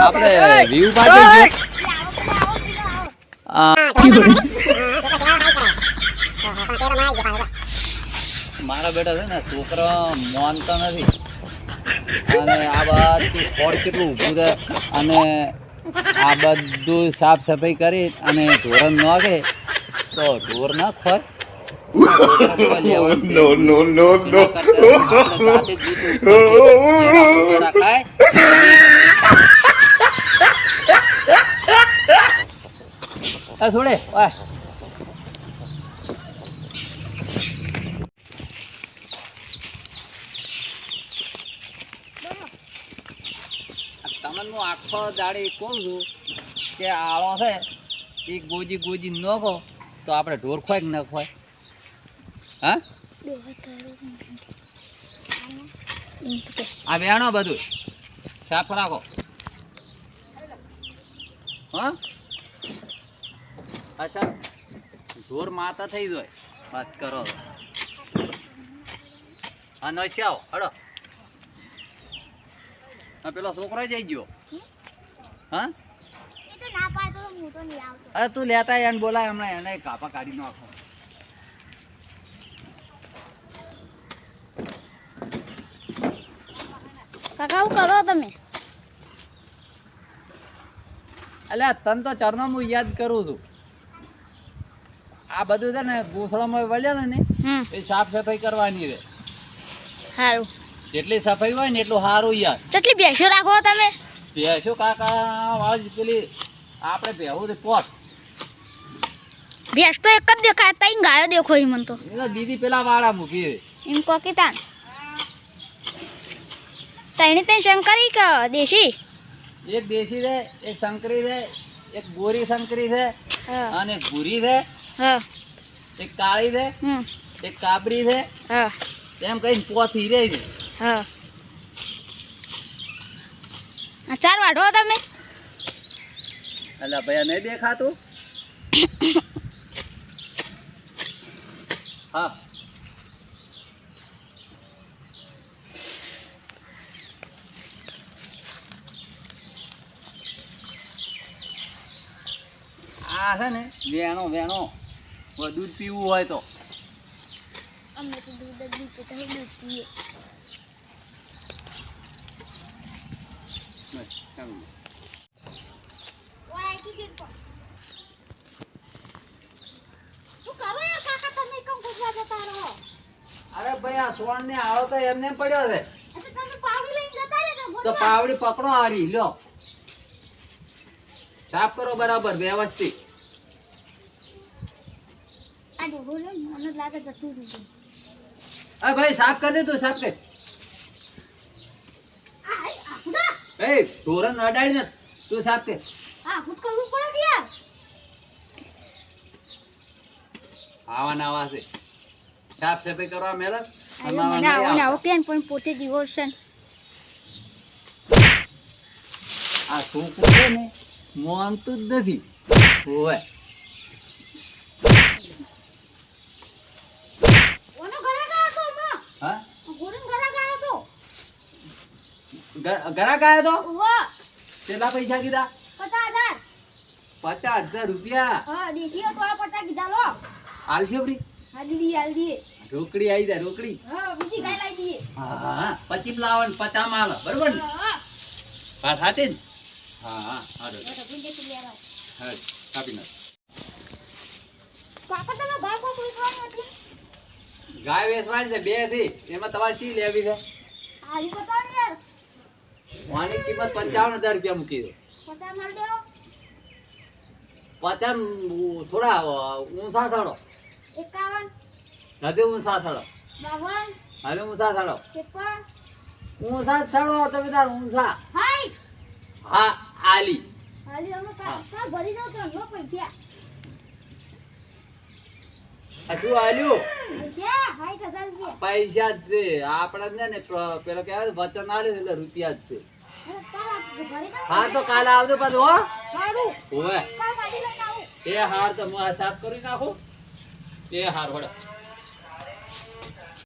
આપણે વ્યૂ પાડ્યું મારા બેટા છે ને છોકરા માનતા નથી અને આ બધું ફોડ કેટલું ઊભું છે અને આ બધું સાફ સફાઈ કરી અને ઢોરણ નાખે તો ઢોર ના ખોય નો નો no, no. છોડે વાહ તમને હું આખો દાડી કહું છું કે આળો છે એ ગોજી ગોજી ન કહો તો આપણે ઢોર ખોય ન ખોય હા? આ વેણો બધું, સાફ રાખો. હા? અચ્છા ઢોર માતા થઈ જાય. વાત કરો હા નોસી આવો. હડો. હા પેલો છોકરો જઈ ગયો. હા? અરે તું લેતા એને બોલાય હમણાં. એને કાપા કાઢી નાખો. કાકા હું કરો તમે. અલ્યા તને તો ચરનો હું યાદ કરું છું. આ બધું છે ને ગૂંસળામાં વળ્યા ને એ સાફ સફાઈ કરવાની રે સારું જેટલી સફાઈ હોય ને એટલું સારું યાર. કેટલી બેસો રાખો તમે. ભેંસો કાકા આજ પેલી આપણે ભેહું છે પોત. ભેંસ તો એક જ દેખાય તઈ ગાયો દેખો ઈ મન તો. દીદી પેલા વાળા મૂકી રે એમ કો કે તાન. તઈની તઈ શંકરી કે દેશી? એક દેશી રે એક શંકરી રે એક ગોરી શંકરી છે હા. અને ભૂરી છે. હા. એક કાળી છે હમ. એક કાબરી છે હા. એમ કહીને પોથી રે છે. હા. ચાર વાઢો તમે. અલા ભયા નહીં દેખાતું? હા. આ છે ને વેણો વેણો. કોઈ દૂધ પીવું હોય તો. અમે તો દૂધ જ પીતે તમે દૂધ પીએ. બસ, ચાલો. શું કરો યાર કાકા તમે કેમ ગુજવા જતા રહો. અરે ભાઈ આ સોણ ને આવો તો એમને પડ્યો છે. તમે પાવડી લઈને જતા રહેજો તો પાવડી પકડો હારી લ્યો. સાફ કરો બરાબર વ્યવસ્થિત. આ ડોહો લે મને લાગે જતું રહ્યું અરે ભાઈ સાફ કરી દે તું સાફ કર. એ ધોરણ અડાડી ને તું સાફ કર. હા ખુદ કરવું પડે યાર આવા નાવા છે સાફ સફાઈ કરવા અરે મને આવો ને આવો કેમ પણ પોતે જીવો છે આ શું છે ને? માનતું જ નથી. હોય ઓનો ઘરે ગયો તો હમણાં હા ગોરીન ઘરે ગયો તો ઘરાક આયો તો? કેટલા પૈસા કીધા? પચાસ હજાર. પચાસ હજાર રૂપિયા? હા દેખીઓ થોડા પચાસ કીધા લો. આલશો ફ્રી? હા દીદી આલ દીએ રોકડી આવી જાય રોકડી. હા બીજી કાઈ લાવી દઈએ. હા હા પચીસ લાવવાનું પચાસમાં બરોબર ને? હા ને? હા હા હા હા કાપી નાખ. કાકા તમે ભાઈ કોઈ પૂછવાનું નથી? ગાય વેચવાની છે બેથી. એમાં તમારે ચી લેવી છે? હારી બતાવો યાર. આની કિંમત પંચાવન હજાર રૂપિયા મૂકી દો. પચાસ થોડા ઊંસા થડો નથી ઊંસા થડો હવે ઊંસા થડો ઊંસા થડો તમે તાર ઊંસા. હા આલી. પૈસા શું આલ્યું? જ છે. આપણે ને પેલો કહેવાય વચન આલ્યું એટલે રૂપિયા જ છે. હા તો કાલે આવજો પાછું હો. હોવે. એ હાર તો હું આ સાફ કરી નાખું. એ હાર વડો